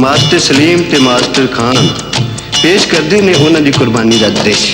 Master Salim ਤੇ master Khan ਪੇਸ਼ ਕਰਦੇ ਨੇ ਉਹਨਾਂ ਦੀ ਕੁਰਬਾਨੀ ਦਾ ਦ੍ਰਿਸ਼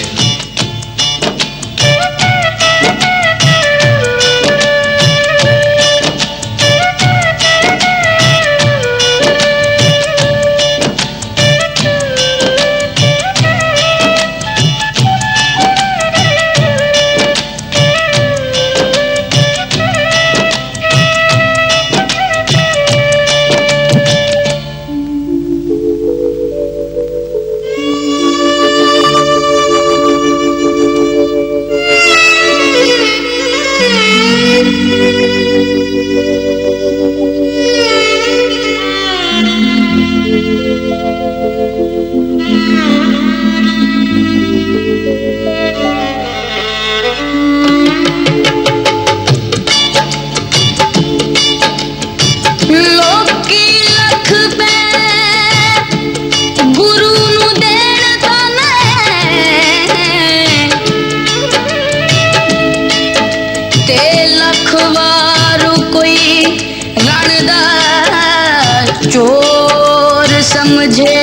चोर समझे।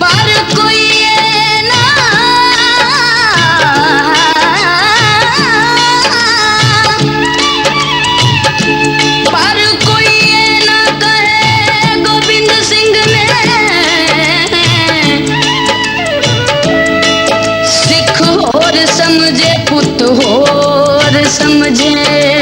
पर कोई ना पर कोई ना कहे गोविंद सिंह ने सिख और समझे, पुत हो समझे।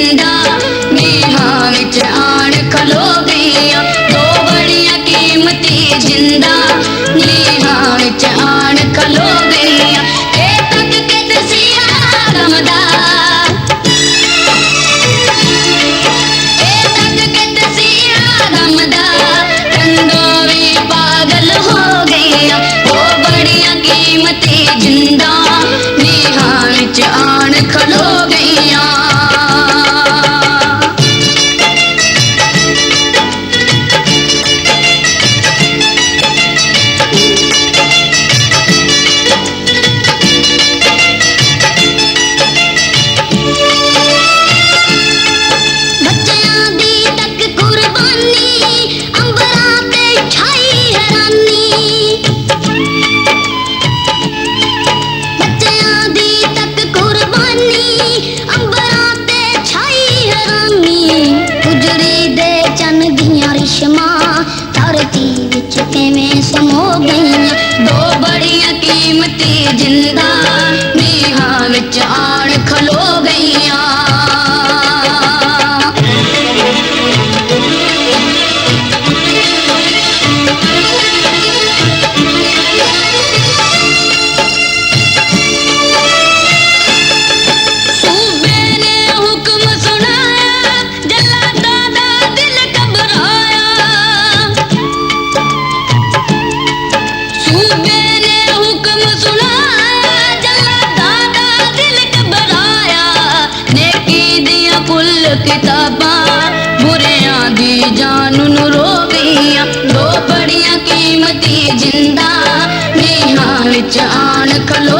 ਕੀਮਤੀ ਜਿੰਦਾ ਨੀਹਾਂ ਵਿੱਚ ਆਣ ਖਲੋ ਗਈਆਂ। ਦੋ ਬੜੀਆਂ ਕੀਮਤੀ ਜਿੰਦਾ। ਨੀਹਾਂ ਵਿੱਚ ਆਣ ਖਲੋ ਗਈਆਂ। ਇਹ ਤੱਕ ਕੇ ਦਸਿਆ ਰਮਦਾ ਇਹ ਤੱਕ ਕੇ ਦਸਿਆ ਰਮਦਾ ਕੰਦੋ ਵੀ ਪਾਗਲ ਹੋ ਗਈਆਂ। ਉਹ ਬੜੀਆਂ ਕੀਮਤੀ ਜਿੰਦਾ। ਨੀਹਾਂ ਵਿੱਚ ਆਣ ਖਲੋ సుఖమేశమో ਕਿਤਾਬਾਂ, ਬੁਰਿਆਂ ਦੀ ਜਾਨ ਨੂੰ ਰੋ ਗਈਆਂ ਦੋ ਬੜੀਆਂ ਕੀਮਤੀ ਜਿੰਦਾ, ਨੀਹਾਂ ਵਿੱਚ ਆਣ ਖਲੋ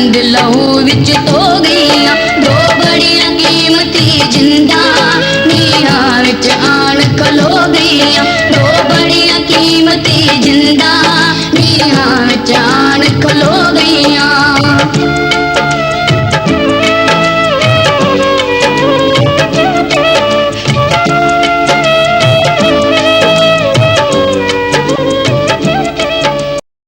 ਸਾਰੀ ਕੰਧ ਲਹੂ ਵਿੱਚ ਧੋ